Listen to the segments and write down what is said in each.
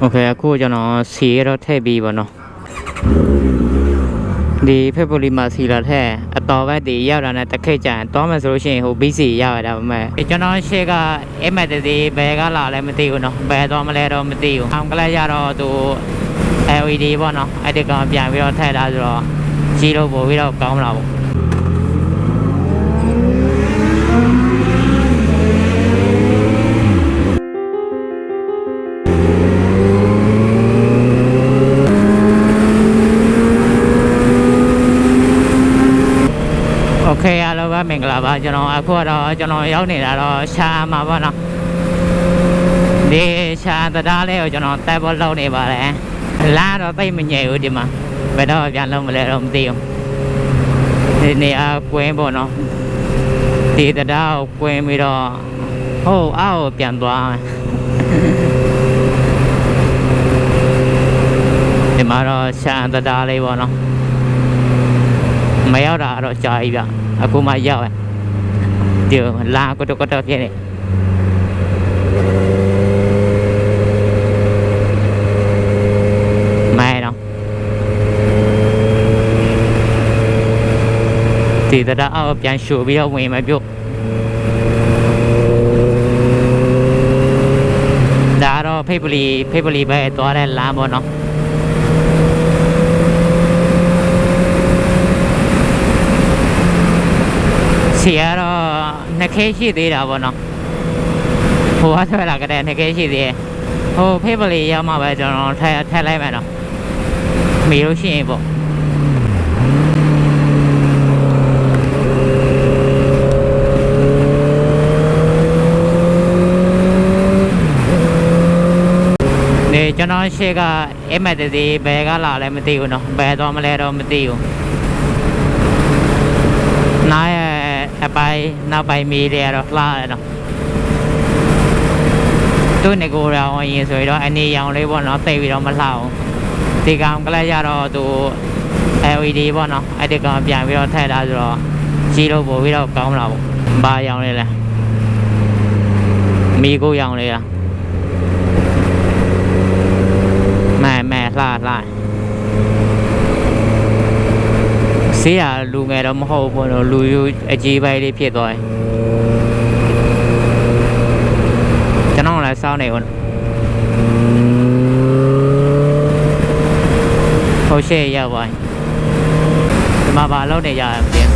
โอเคအခုကျွန်တော်စီရတော့ထည့်ပြီးပါနော်ဒီဖေဗူလီမှာစီလာထည့်အတော်ဘက်ဒီရောက်တာနဲ့တစ်ခိတ်ကြံသွားမယ်ဆိုလို့ရှိရင်ဟို BC ရောက်ရတာပဲမဲ့ကျွန်တော်ရှေ့က MT ဒီဘယ်ကလာလဲမသိဘူးနော်ဘယ်သွားမလဲတော့မသိဘူးအောင်ကလေးရတော့သူ LED ပေါ့နော်အဲ့ဒီကောင်ပြန်ပြီးတော့ထည့်ထားဆိုတော့ကြီးလို့ပို့ပြီးတော့ကောင်းလာပေါ့ လုံးပဲမင်္ဂလာပါကျွန်တော်အခုတော့ကျွန်တော်ရောက်နေတာတော့ရှားမှာပေါ့နော်ဒီရှားတရားလေးကိုကျွန်တော်တက်ဖို့လုပ်နေပါတယ်လာတော့သိပ်မငြိမ်ဘူးဒီမှာဘယ်တော့ပြန်လုံးမလဲတော့မသိဘူးဒီနေရာကွင်းပေါ့နော်ဒီတရားကိုကွင်းပြီးတော့ဟိုအောက်ကိုပြန်သွားမယ်ဒီမှာတော့ရှားတရားလေးပေါ့နော်မရောက်တာတော့ကြာပြီဗျအခုမှရောက်ရ ဒီလာကတော့ကတော့ဖြစ်နေမဲတော့ဒီတရားအောက်ပြန်ရှူပြီးတော့ဝင်မပြုတ်ဒါတော့ဖိတ်ပလီဖိတ်ပလီပဲသွားတဲ့လမ်းပေါ့ နော်စီကတော့နှစ်ခဲရှိသေးတာပေါ့နော်ဟိုကထွက်လာကြတဲ့နှစ်ခဲရှိသေးတယ်ဟိုဖေးပလီရောက်မှပဲကျွန်တော်ထက်ထက်လိုက်မယ်နော်မီလို့ရှိရင်ပေါ့နေကျွန်တော်ရှေ့က MT ဒီဘယ်ကလာလဲမသိဘူးနော်ဘယ်သွားမလဲတော့မသိဘူးနားရဲ့ အပိုင်းနောက်ပိုင်းမီးတွေကတော့လှတယ်နော်သူ့ငကိုရောင်ရင်ဆိုရင်တော့အနေရောင်လေးပေါ့နော်သိပ်ပြီးတော့မလှဘူးဒီကောင်ကလေးရတော့သူ LED ပေါ့နော်အဲ့ဒီကောင်ပြန်ပြီးတော့ထည့်ထားဆိုတော့ကြီးလို့ပို့ပြီးတော့ကောင်းလာပေါ့ဘာရောင်လေးလဲမီးကိုရောင်လေးလားမဲမဲလှလှ ဆေးရလူငယ်တော့မဟုတ်ဘူးပေါ့နော်လူယူအကြီးပိုင်းလေးဖြစ်သွားတယ်ကျွန်တော်လည်းစောင်းနေဦးဟုတ်ရှေ့ရောက်ပါဒီမှာဘာလုပ်နေကြရမလဲ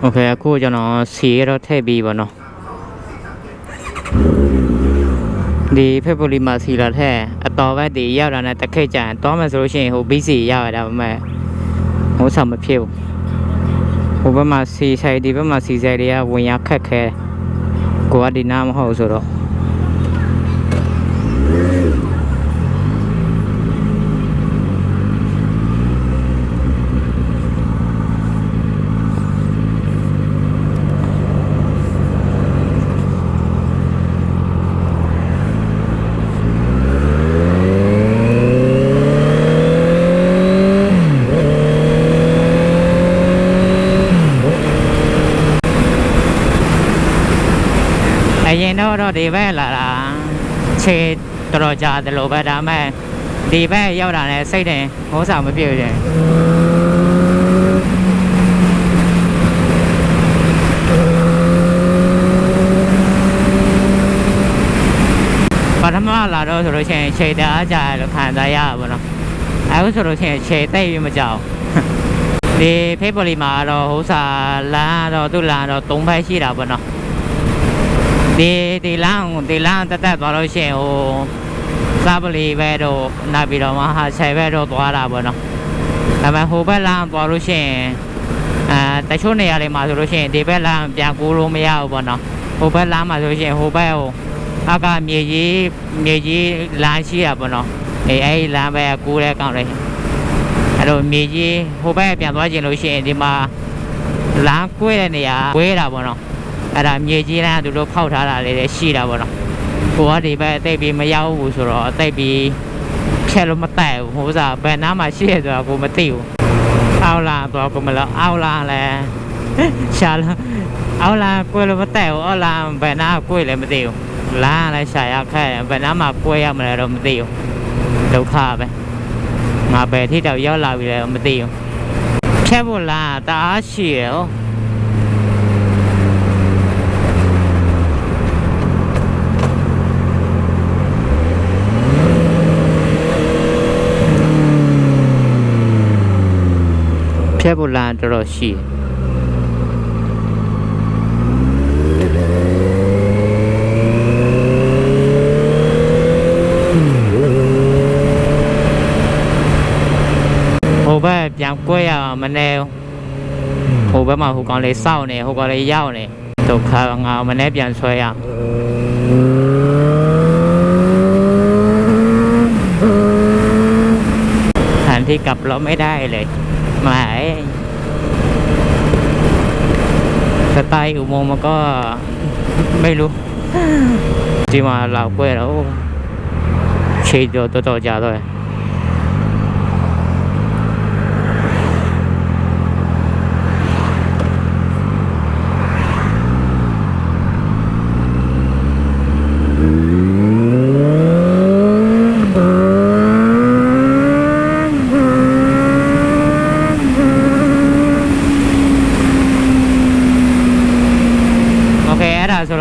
โอเคအခုကျွန်တော်စီရတော့ထည့်ပြီးပါနော်ဒီဖေဗူလီမှာစီလာထည့်အတော်ဘက်ဒီရောက်တာနဲ့တစ်ခိတ်ကြံသွားမယ်ဆိုလို့ရှိရင်ဟို BC ရောက်ရတာပဲမဲ့ဟိုဆောင်မဖြစ်ဘူးဟိုဘက်မှာစီဆိုင်ဒီဘက်မှာစီဆိုင်တွေကဝင်ရခက်ခဲကိုကဒီနားမဟုတ်ဆိုတော့ တော့တော့ဒီဘက်လာတာခြေတော်တော်ကြာတယ်လို့ပဲဒါမဲ့ဒီဘက်ရောက်တာနဲ့စိတ်တယ်ဟိုးဆောင်မပြေဘူးတယ်ပထမလာတော့ဆိုလို့ရှိရင်ခြေတအားကြာတယ်လို့ခံစားရပါဘောနော်အခုဆိုလို့ရှိရင်ခြေတိတ်ပြီးမကြောက်ဒီဖေးပလီမှာတော့ဟိုးစာလမ်းတော့သူ့လမ်းတော့၃ဘက်ရှိတာပေါ့နော် ဒီဒီလမ်းဒီလမ်းတက်တက်သွားလို့ရှိရင်ဟိုစားပလီပဲတော့နောက်ပြီးတော့မဟာဆယ်ပဲတော့သွားတာပေါ့နော်ဒါပေမဲ့ဟိုဘက်လမ်းသွားလို့ရှိရင်အဲတချို့နေရာတွေမှာဆိုလို့ရှိရင်ဒီဘက်လမ်းပြန်ကူးလို့မရဘူးပေါ့နော်ဟိုဘက်လမ်းမှာဆိုလို့ရှိရင်ဟိုဘက်ဟိုအကမြေကြီးမြေကြီးလမ်းရှိတာပေါ့နော်အေးအဲ့ဒီလမ်းပဲကူးတဲ့ကောင်းလေးအဲ့လိုမြေကြီးဟိုဘက်ပြန်သွားကျင်လို့ရှိရင်ဒီမှာလမ်းကွဲတဲ့နေရာကွဲတာပေါ့နော် အဲ့ဒါမြေကြီးလမ်းကသူတို့ဖောက်ထားတာလေးလည်းရှိတာပေါ့နော်ကိုကဒီဘက်အသိပြီးမရောက်ဘူးဆိုတော့အသိပြီးဖြတ်လို့မတက်ဘူးဟိုစားဘယ်နားမှာရှိရဆိုတာကိုမသိဘူးအောက်လာတော့ကိုမလို့အောက်လာလဲရှာလာအောက်လာကွဲလို့မတက်ဘူးအောက်လာဘယ်နာကွဲလဲမသိဘူးလမ်းလည်းရှာရခက်ဘယ်နာမှာကွဲရမလဲတော့မသိဘူးဒုက္ခပဲငါဘယ်ထိတောင်ရောက်လာပြီလဲမသိဘူးဖြတ်ဖို့လားတအားရှိရ ช้โบราณตลอดชีโอ้แบบยำกล้วยอะมันแนวโอ้แบบมาหูกองเลยเศร้าเนี่ยหูกองเลยเย้าเนี่ยตกคาเงามันแนบยัช่วยอะที่กลับเราไม่ได้เลย หมายสไตล์อุโมงค์มันก็ไม่รู้ที่มาเราเว้ยแล้วชีโดตัวโตจ้าด้วย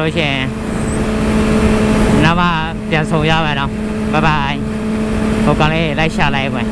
လို့ရှိရင်နောက်မှပြန်ဆုံရမယ်နော်ဘိုင်ဘိုင်ဟိုကောင်လေးလိုက်ရှာလိုက်ပဲ